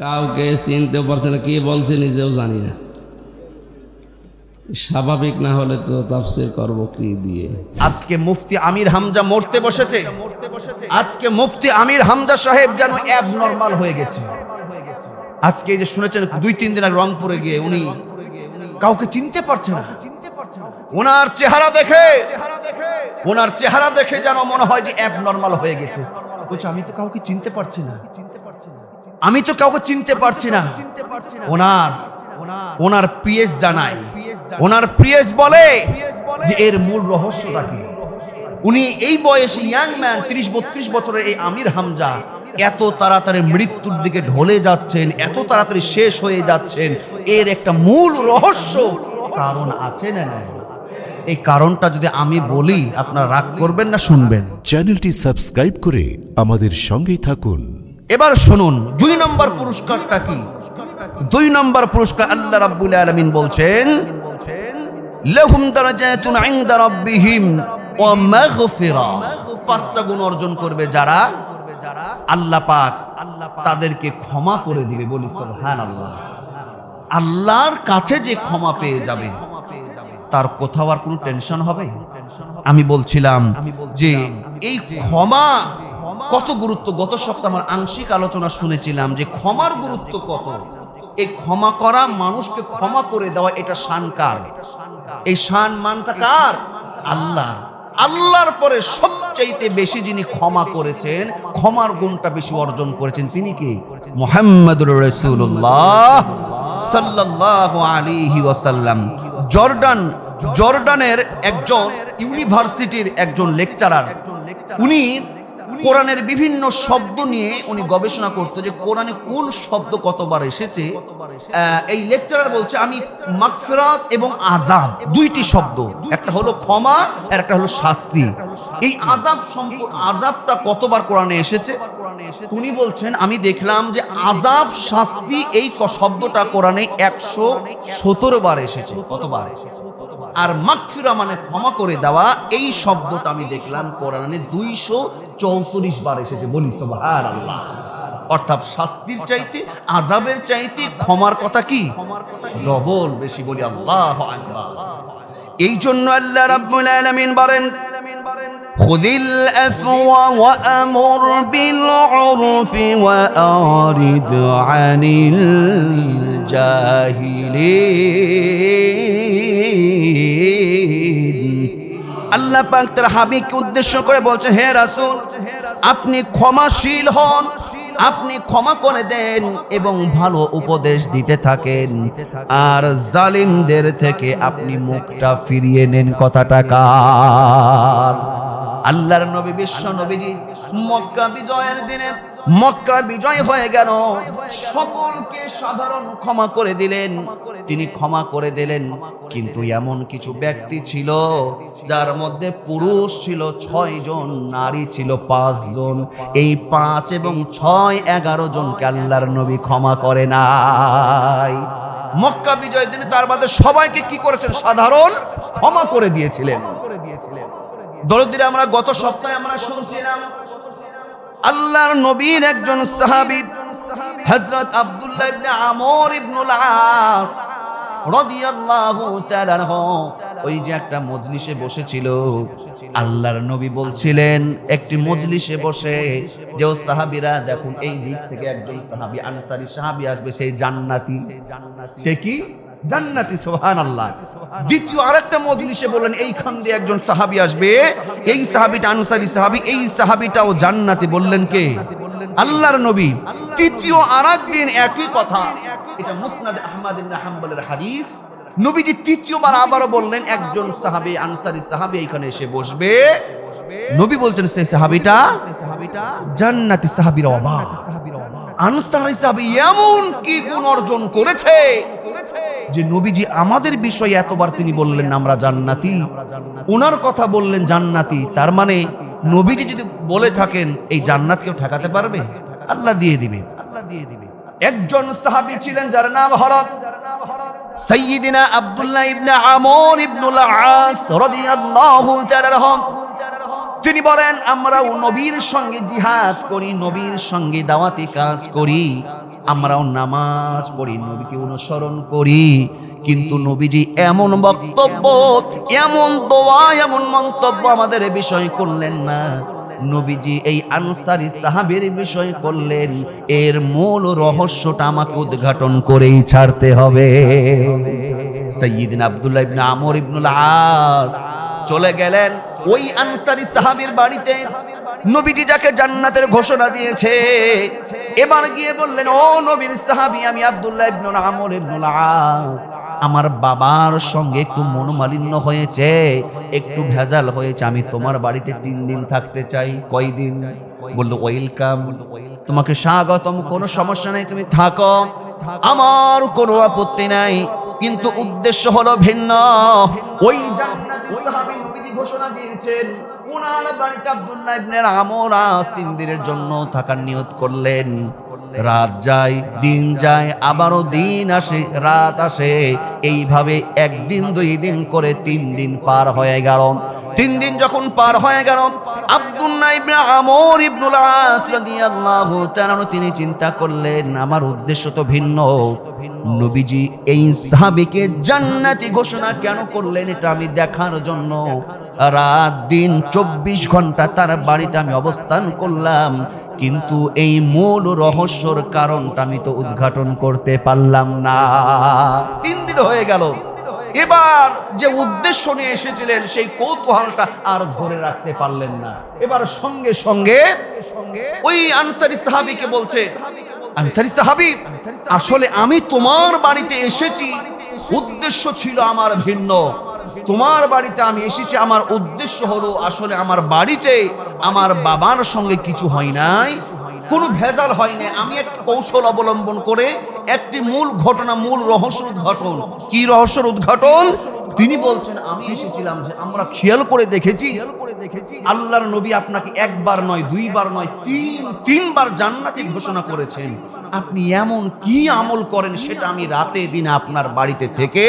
কাউকে চিনতেও পারছে না, কে বলছে নিজেও জানি না। স্বাভাবিক না হলে তো তাফসির করব কি দিয়ে? আজকে মুফতি আমির হামজা মরতে বসেছে। আজকে মুফতি আমির হামজা সাহেব যেন অ্যাব নর্মাল হয়ে গেছে। আজকে যে শুনেছেন, দুই তিন দিন আগে রংপুরে গিয়ে উনি কাউকে চিনতে পারছে না। ওনার চেহারা দেখে, ওনার চেহারা দেখে যেন মনে হয় যে অ্যাব নর্মাল হয়ে গেছে। বলছে, আমি তো কাউকে চিনতে পারছি না। আমি তো কাউকে চিনতে পারছি না। ওনার ওনার পিএস জানায়। ওনার পিএস বলে যে এর মূল রহস্যটা কি? উনি এই বয়সে ইয়াং ম্যান তিরিশ, বত্রিশ বছরের এই আমির হামজা এত তাড়াতাড়ি মৃত্যুর দিকে ঢলে যাচ্ছেন, এত তাড়াতাড়ি শেষ হয়ে যাচ্ছেন, এর একটা মূল রহস্য কারণ আছে না? এই কারণটা যদি আমি বলি, আপনারা রাগ করবেন না, শুনবেন। চ্যানেলটি সাবস্ক্রাইব করে আমাদের সঙ্গেই থাকুন। এবার শুনুন, দুই নম্বর পুরস্কারটা কি? দুই নম্বর পুরস্কার আল্লাহ রাব্বুল আলামিন বলছেন, লাহুম দারাজাতুন ইনদা রাব্বিহিম ওয়া মাগফিরা। পাঁচটা গুণ অর্জন করবে যারা, আল্লাহ পাক আল্লাহ তাদেরকে ক্ষমা করে দিবে, বলি সুবহানাল্লাহ। আল্লাহর কাছে যে ক্ষমা পেয়ে যাবে, তার কোথাও আর কোনো টেনশন হবে? আমি বলছিলাম যে, এই ক্ষমা কত গুরুত্ব? গত সপ্তাহে আমার আংশিক আলোচনা শুনেছিলাম যে ক্ষমার গুরুত্ব কত? এই ক্ষমা করা, মানুষকে ক্ষমা করে দেওয়া, এটা শান কার? এই শান মানটা কার? আল্লাহ। আল্লাহর পরে সবচাইতে বেশি যিনি ক্ষমা করেছেন, ক্ষমার গুণটা বেশি অর্জন করেছেন তিনি কি? মোহাম্মদুর রসুল্লাহ সাল্লাল্লাহু আলাইহি ওয়াসাল্লাম। জর্ডান, জর্ডানের একজন ইউনিভার্সিটির একজন লেকচারার। উনি কোরআনের বিভিন্ন শব্দ নিয়ে উনি গবেষণা করতো যে কোরআনে কোন শব্দ কতবার এসেছে। এই লেকচারার বলছে, আমি মাগফিরাত এবং আজাব দুইটি শব্দ। একটা হলো ক্ষমা, আর একটা হলো শাস্তি। এই আজাব আজাবটা কতবার কোরআনে এসেছে? উনি বলছেন, আমি দেখলাম যে আজাব শাস্তি এই শব্দটা কোরআনে একশো সতেরো বার এসেছে। কতবার? আর মাগফিরা মানে ক্ষমা করে দেওয়া এই শব্দটা আমি দেখলাম কোরআনে দুইশো চৌত্রিশ বার এসেছে বলি সোবাহার আল্লাহ অর্থাৎ শাস্তির চাইতে আজাবের চাইতে ক্ষমার কথা কি ডবল বেশি বলি আল্লাহ আকবার। এই জন্য আল্লাহ রাব্বুল আলামিন বলেন خذ الأفو وأمر بالعرف وأعرض عن الجاهلين আল্লাহ পাক তার হাবিবকে উদ্দেশ্য করে বলছে, হে রাসূল, আপনি ক্ষমাশীল হন, আপনি ক্ষমা করে দেন এবং ভালো উপদেশ দিতে থাকেন। আর জালিমদের থেকে আপনি মুখটা ফিরিয়ে নেন। কথাটা কার? আল্লাহর নবী বিশ্ব নবীজি মক্কা বিজয়ের দিনে মক্কা বিজয় হয়ে গেল। সকলকে সাধারণ ক্ষমা করে দিলেন। তিনি ক্ষমা করে দিলেন। কিন্তু এমন কিছু ব্যক্তি ছিল, যার মধ্যে পুরুষ ছিল ছয় জন, নারী ছিল পাঁচ জন। এই পাঁচ এবং ছয় এগারো জনকে আল্লাহর নবী ক্ষমা করে নাই। মক্কা বিজয় দিনে তার বাদে সবাইকে কি করেছেন? সাধারণ ক্ষমা করে দিয়েছিলেন। দরদিরে আমরা গত সপ্তাহে আমরা শুনছিলাম আল্লাহর নবীর একজন সাহাবী হজরত আব্দুল্লাহ আমর ইবনুল আস ওই যে একটা মজলিসে বসেছিল। আল্লাহর নবী বলছিলেন, একটি মজলিসে বসে যে ও সাহাবীরা, দেখুন এই দিক থেকে একজন সাহাবী, আনসারি সাহাবি আসবে সেই জান্নাতি। সে কি? জান্নাতি সোহান আল্লাহ দ্বিতীয় আরেকটা মজলিসে বললেন এইখান দিয়ে একজন সাহাবী আসবে। এই সাহাবিটা আনসারী সাহাবী এই সাহাবিটাও জান্নাতি। বললেন কে? আল্লাহর নবী। তৃতীয় আরেকদিন একই কথা। এটা মুসনাদ আহমদ ইবনে হাম্বলের হাদিস। নবীজি তৃতীয়বার আবারও বললেন একজন সাহাবী আনসারী সাহাবী এখানে এসে বসবে। নবী বলছেন সেই সাহাবীটা জান্নাতি সাহাবীর অবাক আনসার হিসাবে এমন কি গুণ অর্জন করেছে? যে নবীজি আমাদের বিষয়ে এতবার তিনি বললেন, আমরা জান্নাতি। ওনার কথা বললেন, জান্নাতি। তার মানে নবীজি যদি বলে থাকেন, এই জান্নাত কেউ ঠেকাতে পারবে? আল্লাহ দিয়ে দিবে। আল্লাহ দিয়ে দিবে একজন সাহাবী ছিলেন যার নাম হলো সাইয়্যিদিনা আব্দুল্লাহ ইবনে আমর ইবনুল আস রাদিয়াল্লাহু তাআলা তিনি বলেন, আমরাও নবীর সঙ্গে জিহাদ করি, নবীর সঙ্গে দাওয়াতি কাজ করি। আমরাও নামাজ পড়ি, নবীকে অনুসরণ করি। কিন্তু নবীজি এমন বক্তব্য, এমন দোয়া, এমন মন্তব্য আমাদের বিষয় করলেন না। নবীজি এই আনসারি সাহাবের বিষয় করলেন, এর মূল রহস্যটা আমাকে উদ্ঘাটন করেই ছাড়তে হবে। সৈয়দিন আব্দুল্লাহ ইবনে আমর ইবনুল আস চলে গেলেন ওই আনসারি সাহাবীর বাড়িতে নবীজি যাকে জান্নাতের ঘোষণা দিয়েছে, এবার গিয়ে বললেন, ও নবীর সাহাবী, আমি আব্দুল্লাহ ইবনুল আমর ইবনুল আস। আমার বাবার সঙ্গে একটু মনোমালিন্য হয়েছে, একটু ভেজাল হয়েছে, আমি তোমার বাড়িতে তিন দিন থাকতে চাই। কয়দিন? বলল, ওয়েলকাম। তোমাকে স্বাগতম, কোনো সমস্যা নেই, তুমি থাকো। আমার কোনো আপত্তি নাই, কিন্তু উদ্দেশ্য হলো ভিন্ন। ওই জান্নাতি সাহাবী ঘোষণা দিয়েছেন ওনার বাড়িতে আব্দুল্লাহ ইবনে আমর তিন দিনের জন্য থাকার নিয়ত করলেন। রাত যায়, দিন যায়, আবারও দিন আসে, রাত আসে। এইভাবে একদিন, দুই দিন করে তিন দিন পার হয়ে গেল। তিন দিন যখন পার হয়ে গেল, আব্দুল্লাহ ইবনে আমর ইবনুল আস রাদিয়াল্লাহু তাআলা তিনি চিন্তা করলেন, আমার উদ্দেশ্য তো ভিন্ন। নবীজি এই সাহাবীকে জান্নাতি ঘোষণা কেন করলেন এটা আমি দেখার জন্য? রাত, দিন, চব্বিশ ঘণ্টা তার বাড়িতে আমি অবস্থান করলাম। কিন্তু এই মূল রহস্যর কারণটা আমি তো উদ্ঘাটন করতে পারলাম না। তিন দিন হয়ে গেল। এবার যে উদ্দেশ্য নিয়ে এসেছিলেন, সেই কৌতূহলটা আর ধরে রাখতে পারলেন না। এবার সঙ্গে সঙ্গে ওই আনসারি সাহাবিকে বলছে, আনসারি সাহাবি, আসলে আমি তোমার বাড়িতে এসেছি উদ্দেশ্য ছিল আমার ভিন্ন। তোমার বাড়িতে আমি এসেছি, আমার উদ্দেশ্য হলো আসলে আমার বাড়িতে আমার বাবার সঙ্গে কিছু হয় নাই। কোনো ভেজাল হয়নি আমি একটা কৌশল অবলম্বন করে একটি মূল ঘটনা, মূল রহস্য উদ্ঘাটন। কি রহস্য উদ্ঘাটন? তিনি বলছেন, আমি এসেছিলাম যে আমরা খেয়াল করে দেখেছি, আল্লাহর নবী আপনাকে একবার নয়, দুইবার নয়, তিন, তিনবার জান্নাতি ঘোষণা করেছেন। আপনি এমন কি আমল করেন সেটা আমি রাতে দিনে আপনার বাড়িতে থেকে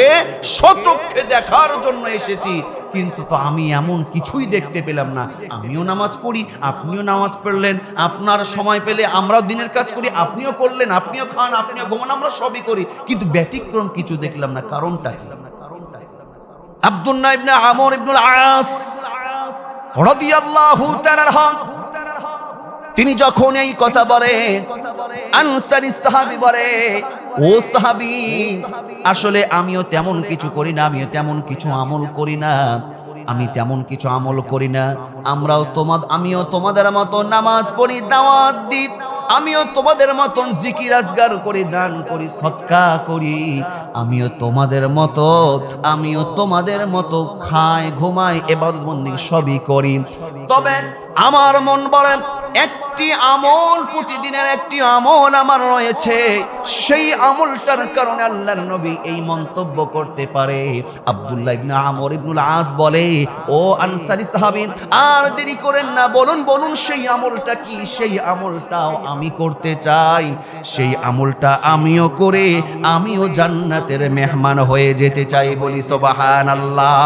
সচক্ষে দেখার জন্য এসেছি। কিন্তু তো আমি এমন কিছুই দেখতে পেলাম না। আমিও নামাজ পড়ি, আপনিও নামাজ পড়লেন, আপনার সময় পেলে আমরাও দিনের কাজ করি, আপনিও করলেন, আপনিও খান, আপনিও ঘুমান, আমরা সবই করি। কিন্তু ব্যতিক্রম কিছু দেখলাম না, কারণটা কি? ইবনে ইবনুল হক তিনি যখন এই কথা বলে সাহাবি বলে, ও সাহাবি, আসলে আমিও তেমন কিছু করি না, আমিও তেমন কিছু আমল করি না, আমি তেমন কিছু আমল করি না। আমরাও তোমার আমিও তোমাদের মতো নামাজ পড়ি, দাওয়াত দিই আমিও তোমাদের মতন জিকি রাজগার করি, দান করি, সৎকা করি। আমিও তোমাদের মতো, আমিও তোমাদের মতো খাই ঘুমাই এবার সবই করি। তবে আমার মন বলেন একটি আমল, প্রতিদিনের একটি আমল আমার রয়েছে। সেই আমলটার কারণে আল্লাহর নবী এই মন্তব্য করতে পারে। আব্দুল্লাহ ইবনে আমর ইবনুল আস বলে, ও আনসারি সাহাবী আর দেরি করেন না, বলুন বলুন, সেই আমলটা কি? সেই আমলটাও আমি করতে চাই। সেই আমলটা আমিও করে, আমিও জান্নাতের মেহমান হয়ে যেতে চাই বলি, সুবহানাল্লাহ।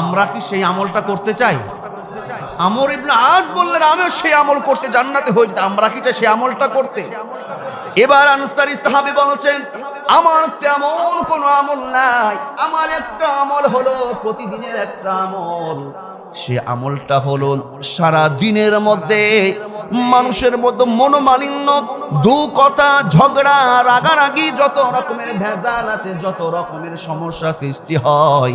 আমরা কি সেই আমলটা করতে চাই? আমর ইবনা আজ বললেন, আমিও সে আমল করতে জান্নাতে হয়ে যেত আমরা কি চাই সে আমলটা করতে? এবার আনসারি সাহাবি বলছেন, আমার তেমন কোনো আমল নাই। আমার একটা আমল হলো প্রতিদিনের একটা আমল। সে আমলটা হলো সারা দিনের মধ্যে মানুষের মধ্যে মনোমালিন্য দু কথা ঝগড়া, রাগারাগি, যত রকমের ভেজাল আছে, যত রকমের সমস্যা সৃষ্টি হয়,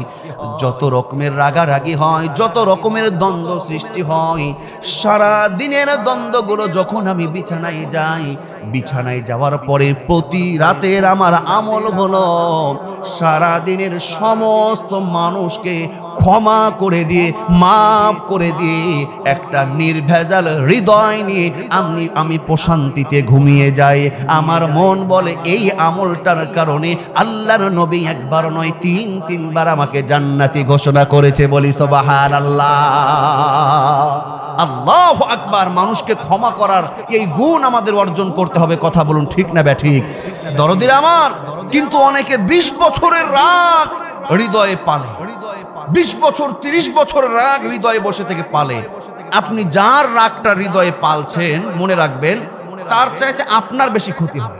যত রকমের রাগারাগি হয়, যত রকমের দ্বন্দ্ব সৃষ্টি হয়, সারা দিনের দ্বন্দ্বগুলো যখন আমি বিছানায় যাই, বিছানায় যাওয়ার পরে প্রতি রাতের আমার আমল হলো, সারা দিনের সমস্ত মানুষকে ক্ষমা করে দিয়ে, মাফ করে দিয়ে, একটা নির্ভেজাল হৃদয় নিয়ে আমি আমি প্রশান্তিতে ঘুমিয়ে যাই। আমার মন বলে, এই আমলটার কারণে আল্লাহর নবী একবার নয়, তিন, তিনবার আমাকে জান্নাতি ঘোষণা করেছে বলি সবাহার আল্লাহ আল্লাহ আকবার, মানুষকে ক্ষমা করার এই গুণ আমাদের অর্জন করতে হবে, কথা বলুন ঠিক না ব্যাঠিক? দরদির আমার, কিন্তু অনেকে বিশ বছরের রাগ হৃদয়ে পালে। বিশ বছর, তিরিশ বছর রাগ হৃদয়ে বসে থেকে পালে। আপনি যার রাগটা হৃদয়ে পালছেন, মনে রাখবেন, তার চাইতে আপনার বেশি ক্ষতি হয়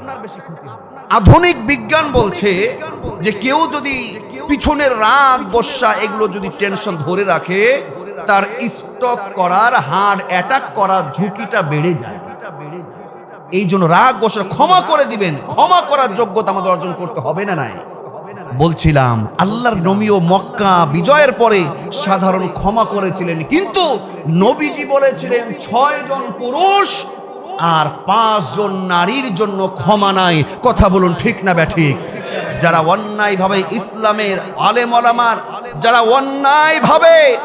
আধুনিক বিজ্ঞান বলছে যে কেউ যদি পিছনের রাগ, বর্ষা এগুলো যদি টেনশন ধরে রাখে, তার স্টপ করার, হার্ট অ্যাটাক করার ঝুঁকিটা বেড়ে যায়। এই জন্য রাগ বসে ক্ষমা করে দিবেন। ক্ষমা করার যোগ্যতা আমাদের অর্জন করতে হবে না নাই? বলছিলাম, আল্লাহর ও মক্কা বিজয়ের পরে সাধারণ ক্ষমা করেছিলেন, কিন্তু নবীজি বলেছিলেন, ছয় জন পুরুষ আর পাঁচজন নারীর জন্য ক্ষমা নাই। কথা বলুন ঠিক না ব্যাঠিক? যারা অন্যায়ভাবে ইসলামের আলেম ওলামার, যারা অন্যায়ভাবে,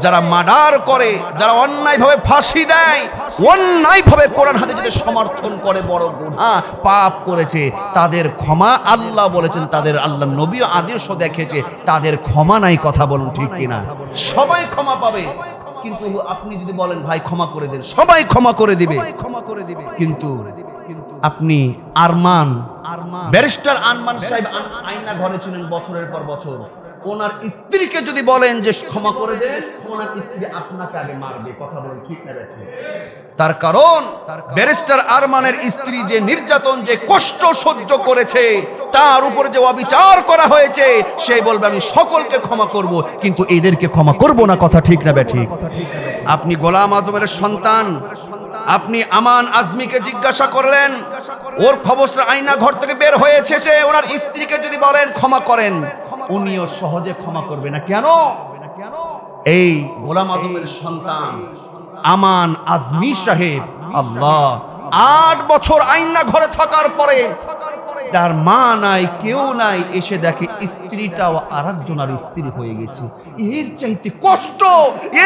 যারা মার্ডার করে, যারা অন্যায়ভাবে ফাঁসি দেয় অন্যায়ভাবে কোরআন হাদিসের সমর্থন করে বড় গুনাহ পাপ করেছে তাদের ক্ষমা আল্লাহ বলেছেন তাদের আল্লাহ নবী আদর্শ দেখেছে তাদের ক্ষমা নাই কথা বলুন ঠিক কিনা? সবাই ক্ষমা পাবে। কিন্তু আপনি যদি বলেন ভাই ক্ষমা করে দেন। সবাই ক্ষমা করে দিবে। ক্ষমা করে দিবে। কিন্তু আপনি আরমান আরমান। ব্যারিস্টার আনমান সাহেব আয়না ঘরে ছিলেন বছরের পর বছর। ওনার স্ত্রীকে যদি বলেন যে ক্ষমা করে দে ওনার স্ত্রী আপনাকে আগে মারবে। কথা বলেন ঠিক না? তার কারণ ব্যারিস্টার আরমানের স্ত্রী যে নির্যাতন, যে কষ্ট সহ্য করেছে, তার উপরে যে অবিচার করা হয়েছে, সে বলবে, আমি সকলকে ক্ষমা করব, কিন্তু এদেরকে ক্ষমা করব না। কথা ঠিক না ব্যাঠিক আপনি গোলাম আজমের সন্তান। আপনি আমান আজমিকে জিজ্ঞাসা করলেন, ওর খবরটা আয়না ঘর থেকে বের হয়েছে সে, ওনার স্ত্রীকে যদি বলেন, ক্ষমা করেন। উনিও সহজে ক্ষমা করবে না। কেন? এই গোলাম আজমের সন্তান আমান আজমি সাহেব, আল্লাহ, আট বছর আইনা ঘরে থাকার পরে তার মা নাই, কেউ নাই, এসে দেখে স্ত্রীটাও আর স্ত্রী হয়ে গেছে। এর চাইতে কষ্ট,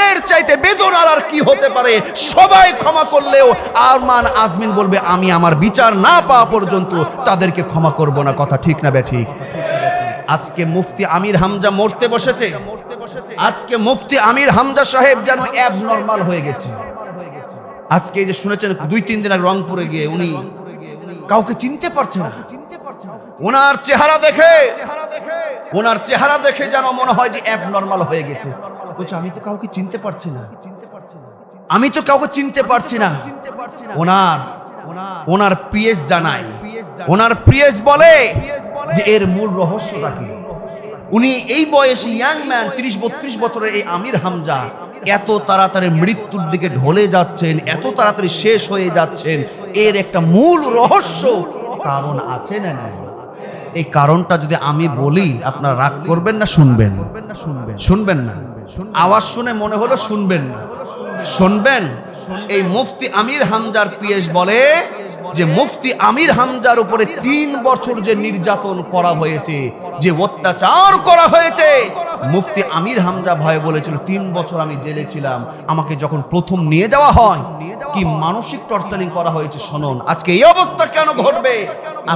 এর চাইতে বেদনার আর কি হতে পারে? সবাই ক্ষমা করলেও আরমান আজমিন বলবে, আমি আমার বিচার না পাওয়া পর্যন্ত তাদেরকে ক্ষমা করব না। কথা ঠিক না ব্যাঠিক আজকে মুফতি আমির হামজা মরতে বসেছে। আজকে মুফতি আমির হামজা সাহেব যেন অ্যাব নর্মাল হয়ে গেছে। আজকে যে শুনেছেন, দুই, তিন দিন আগে রংপুরে গিয়ে উনি কাউকে চিনতে পারছে না। ওনার চেহারা দেখে, ওনার চেহারা দেখে যেন মনে হয় যে অ্যাব নর্মাল হয়ে গেছে। বলছে, আমি তো কাউকে চিনতে পারছি না। আমি তো কাউকে চিনতে পারছি না। ওনার ওনার পিএস জানায় ওনার পিএস বলে যে এর মূল রহস্যটা কি? উনি এই বয়সে ইয়াং ম্যান তিরিশ বত্রিশ বছরের এই আমির হামজা এত তাড়াতাড়ি মৃত্যুর দিকে ঢলে যাচ্ছেন এত তাড়াতাড়ি শেষ হয়ে যাচ্ছেন এর একটা মূল রহস্য কারণ আছে না নাই? এই কারণটা যদি আমি বলি আপনারা রাগ করবেন না শুনবেন? শুনবেন না? আওয়াজ শুনে মনে হলো শুনবেন না? শুনবেন? এই মুফতি আমির হামজার পিএস বলে যে মুফতি আমির হামজার উপরে তিন বছর যে নির্যাতন করা হয়েছে, যে অত্যাচার করা হয়েছে, মুফতি আমির হামজা ভয় বলেছিল, তিন বছর আমি জেলে ছিলাম, আমাকে যখন প্রথম নিয়ে যাওয়া হয়, কি মানসিক টর্চারিং করা হয়েছে শুনুন, আজকে এই অবস্থা কেন ঘটবে?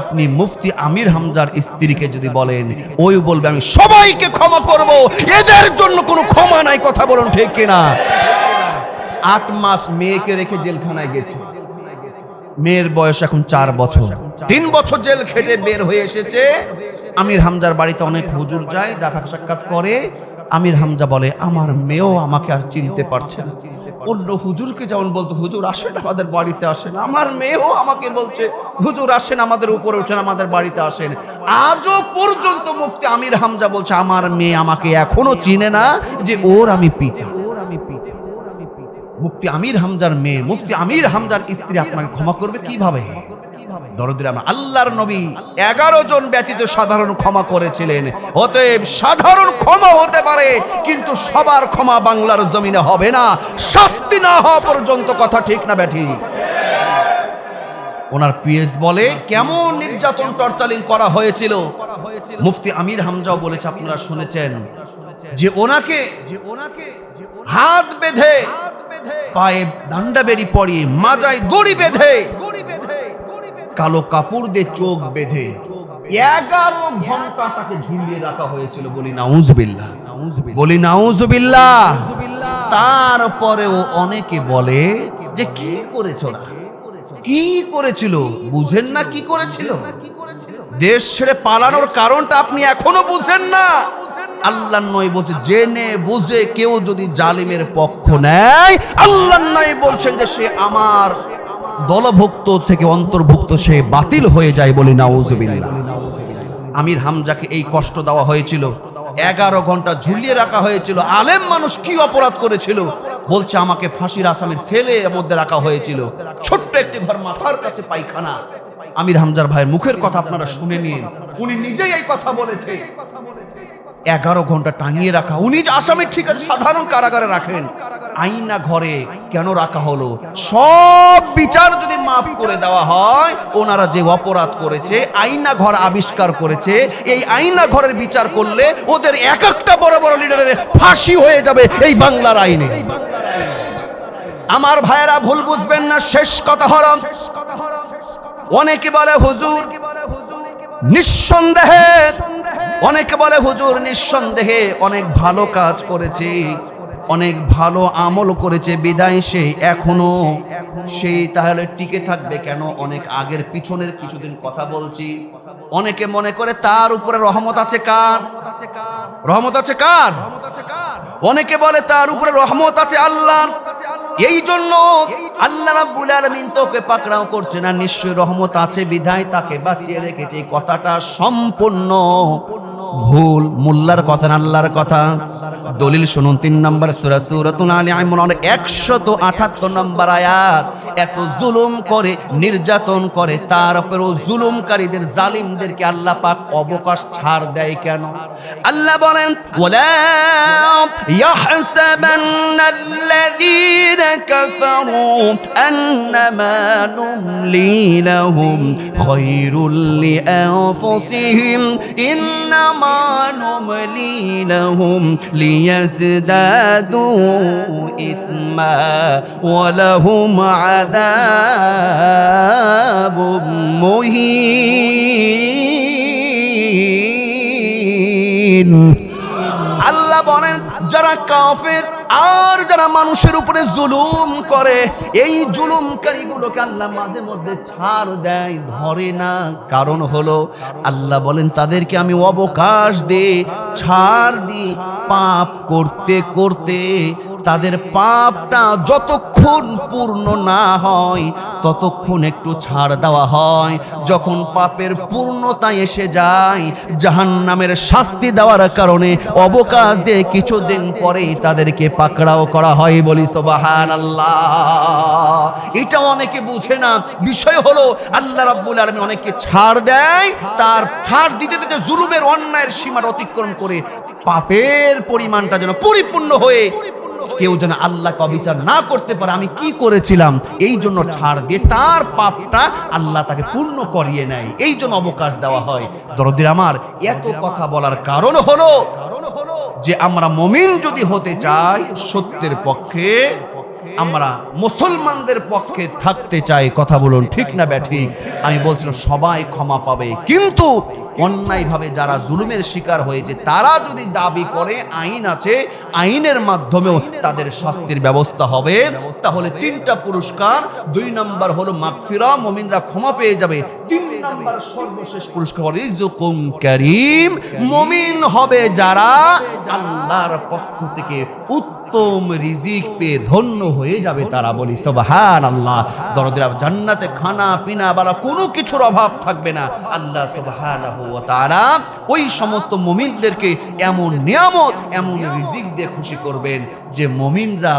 আপনি মুফতি আমির হামজার স্ত্রীকে যদি বলেন, ওই বলবে, আমি সবাইকে ক্ষমা করব, এদের জন্য কোনো ক্ষমা নাই, কথা বলুন ঠিক কিনা? আট মাস মেয়েকে রেখে জেলখানায় গেছে। মেয়ের বয়স এখন চার বছর। তিন বছর জেল খেটে বের হয়ে এসেছে। আমির হামজার বাড়িতে অনেক হুজুর যায় দেখা সাক্ষাৎ করে। আমির হামজা বলে আমার মেয়েও আমাকে আর চিনতে পারছে না। অন্য হুজুরকে যেমন বলতো হুজুর আসেন আমাদের বাড়িতে আসেন। আমার মেয়েও আমাকে বলছে হুজুর আসেন আমাদের উপরে উঠেন আমাদের বাড়িতে আসেন। আজও পর্যন্ত মুফতি আমির হামজা বলছে আমার মেয়ে আমাকে এখনও চিনে না যে ওর আমি পিতা ওর আমি পিতা। মুফতি আমির হামজার মেয়ে, মুফতি আমির হামজার স্ত্রী আপনাকে ক্ষমা করবে কীভাবে? দরদির আল্লাহর নবী, এগারো জন ব্যতীত সাধারণ ক্ষমা করেছিলেন। অতএব সাধারণ ক্ষমা হতে পারে, কিন্তু সবার ক্ষমা বাংলার জমিনে হবে না। শাস্তি না হওয়া পর্যন্ত কথা ঠিক না, ব্যাঠি? ওনার পিএস বলে কেমন নির্যাতন টর্চালিং করা হয়েছিল? মুফতি আমির হামজাও বলেছে, আপনারা শুনেছেন। যে ওনাকে যে ওনাকে হাত বেঁধে পায়ে দান্ডা বেরি পরিয়ে মাজায় দড়ি বেঁধে। কালো কাপড় দিয়ে চোখ বেঁধে। এগারো ঘণ্টা তাকে ঝুলিয়ে রাখা হয়েছিল বলি নাউজবিল্লা বলি নাউজবিল্লা তারপরেও অনেকে বলে যে কি করেছ না? কি করেছিল? বুঝেন না কি করেছিল? দেশ ছেড়ে পালানোর কারণটা আপনি এখনও বুঝেন না। আল্লাহ নয় বলছে, জেনে বুঝে কেউ যদি জালিমের পক্ষ নেয় আল্লাহ নয় বলছেন যে সে আমার দলভুক্ত থেকে অন্তর্ভুক্ত, সে বাতিল হয়ে যায় বলি নাউজুবিল্লাহ। আমির হামজাকে এই কষ্ট দেওয়া হয়েছিল। এগারো ঘণ্টা ঝুলিয়ে রাখা হয়েছিল। আলেম মানুষ কি অপরাধ করেছিল? বলছে, আমাকে ফাঁসির আসামির ছেলে মধ্যে রাখা হয়েছিল। ছোট্ট একটি ঘর মাথার কাছে পায়খানা। আমির হামজার ভাইয়ের মুখের কথা আপনারা শুনে নিন। উনি নিজেই এই কথা বলেছে। এগারো ঘণ্টা টাঙিয়ে রাখা। উনি যে আসামি, ঠিক আছে, সাধারণ কারাগারে রাখেন। আইনা ঘরে কেন রাখা হলো? সব বিচার যদি মাফ করে দেওয়া হয়, ওনারা যে অপরাধ করেছে, আইনা ঘর আবিষ্কার করেছে, এই আইনা ঘরের বিচার করলে ওদের এক একটা বড় বড় লিডারের ফাঁসি হয়ে যাবে এই বাংলার আইনে। আমার ভাইয়েরা, ভুল বুঝবেন না, শেষ কথা হলো অনেকে বলে, হুজুর, নিঃসন্দেহে অনেকে বলে, হুজুর, নিঃসন্দেহে অনেক ভালো কাজ করেছে, অনেক ভালো আমল করেছে, বিদায় সে এখনও। সেই তাহলে টিকে থাকবে কেন? অনেক আগের পিছনের কিছুদিন কথা বলছি। অনেকে মনে করে, তার উপরে রহমত আছে কার? রহমত আছে কার? অনেকে বলে, তার উপরে রহমত আছে আল্লাহ এই জন্য আল্লাহ রাব্বুল আলামিন তোকে পাকড়াও করছে না নিশ্চয় রহমত আছে বিধায় তাকে বাঁচিয়ে রেখেছে। এই কথাটা সম্পূর্ণ ভুল মোল্লার কথা না আল্লাহর কথা দলিল শুনুন, তিন নম্বর সূরা সূরাতুল আলী ইমরান 178 নম্বর আয়াত। এত জুলুম করে, নির্যাতন করে, তার উপরও জুলুমকারীদের, জালিমদেরকে আল্লাহ পাক অবকাশ ছাড় দেয় কেন? আল্লাহ বলেন, ওয়ালা ইন্নামা লিয়াজদাদু إثما ولهم عذاب مهين. আল্লাহ বলেন যারা কাফের আর যারা মানুষের উপরে জুলুম করে, এই জুলুমকারীগুলোকে আল্লাহ মাঝে মধ্যে ছাড় দেয়, ধরে না। কারণ হলো, আল্লাহ বলেন, তাদেরকে আমি অবকাশ দে ছাড় দি পাপ করতে করতে। তাদের পাপটা যতক্ষণ পূর্ণ না হয় ততক্ষণ একটু ছাড় দেওয়া হয়। যখন পাপের পূর্ণতা এসে যায়, জাহান্নামের শাস্তি দেওয়ার কারণে অবকাশ দিয়ে কিছুদিন পরেই তাদেরকে পাকড়াও করা হয় বলি সোবাহান আল্লাহ এটা অনেকে বুঝে না। বিষয় হলো, আল্লাহ রাব্বুল আলমী অনেককে ছাড় দেয়, তার ছাড় দিতে দিতে জুলুমের অন্যায়ের সীমাটা অতিক্রম করে পাপের পরিমাণটা যেন পরিপূর্ণ হয়ে কেউ যেন আল্লাহকে অবিচার না করতে পারে, আমি কি করেছিলাম? এই জন্য ছাড় দিয়ে তার পাপটা আল্লাহ তাকে পূর্ণ করিয়ে নেয়। এই জন্য অবকাশ দেওয়া হয়। দরদির আমার, এত কথা বলার কারণ হলো যে আমরা মমিন যদি হতে চাই, সত্যের পক্ষে আমরা মুসলমানদের পক্ষে থাকতে চাই। কথা বলুন, ঠিক না ব্যাঠিক? আমি বলছিলাম, সবাই ক্ষমা পাবে। কিন্তু অন্যায়ভাবে যারা জুলুমের শিকার হয়েছে, তারা যদি দাবি করে, আইন আছে, আইনের মাধ্যমেও তাদের শাস্তির ব্যবস্থা হবে। তাহলে তিনটা পুরস্কার, দুই নম্বর হলো মাগফিরা, মমিনরা ক্ষমা পেয়ে যাবে। তিন নাম্বার সর্বশেষ পুরস্কার হলো রিজুকুম কারীম। মমিন হবে যারা আল্লাহর পক্ষ থেকে উত্তম রিজিক পেয়ে ধন্য হয়ে যাবে তারা বলি সোবাহান আল্লাহ দরদের জান্নাতে খানা পিনা বালা কোনো কিছুর অভাব থাকবে না। আল্লাহ সোবাহান তারা ওই সমস্ত মমিনদেরকে এমন নিয়ামত, এমন রিজিক দিয়ে খুশি করবেন। যে মুমিনরা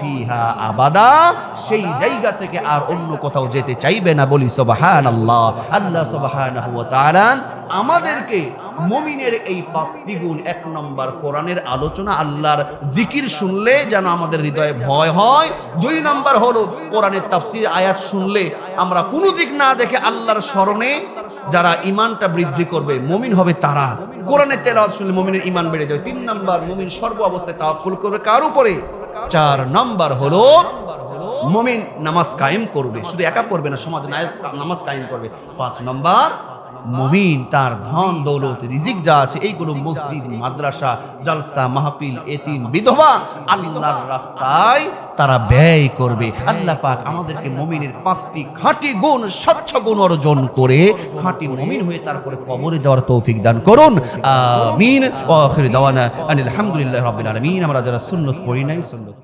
ফিহা আবাদা, সেই জায়গা থেকে আর অন্য কোথাও যেতে চাইবে না। বলি সুবহান আল্লাহ আল্লাহ তাআলা আমাদেরকে মমিনের এই পাঁচটি গুণ এক নম্বর কোরআনের আলোচনা, আল্লাহর জিকির শুনলে যেন আমাদের হৃদয়ে ভয় হয়। দুই নম্বর হলো কোরআনের তাফসির আয়াত শুনলে আমরা কোনো দিক না দেখে আল্লাহর স্মরণে যারা ইমানটা বৃদ্ধি করবে, মমিন হবে তারা। কোরআনে তেলাওয়াত শুনলে মমিনের ইমান বেড়ে যাবে। তিন নম্বর, মমিন সর্ব অবস্থায় তাওয়াক্কুল করবে। কার উপরে? চার নাম্বার হলো, মমিন নামাজ কায়েম করবে। শুধু একা করবে না, সমাজ নামাজ কায়েম করবে। পাঁচ নম্বর মুমিন, তার ধন, দৌলত, রিজিক যা আছে, এইগুলো মসজিদ, মাদ্রাসা, জলসা, মাহফিল, এতিম, বিধবা আল্লাহর রাস্তায় তারা ব্যয় করবে। আল্লাহ পাক আমাদেরকে মমিনের পাঁচটি খাঁটি গুণ, স্বচ্ছ গুণ অর্জন করে খাঁটি মমিন হয়ে তারপরে কবরে যাওয়ার তৌফিক দান করুন। আমিন। ওয়া আখির দাওয়ানা আনিল হামদুলিল্লাহি রাব্বিল আলামিন। আমরা যারা সুন্নত পড়ি নাই, সুন্নত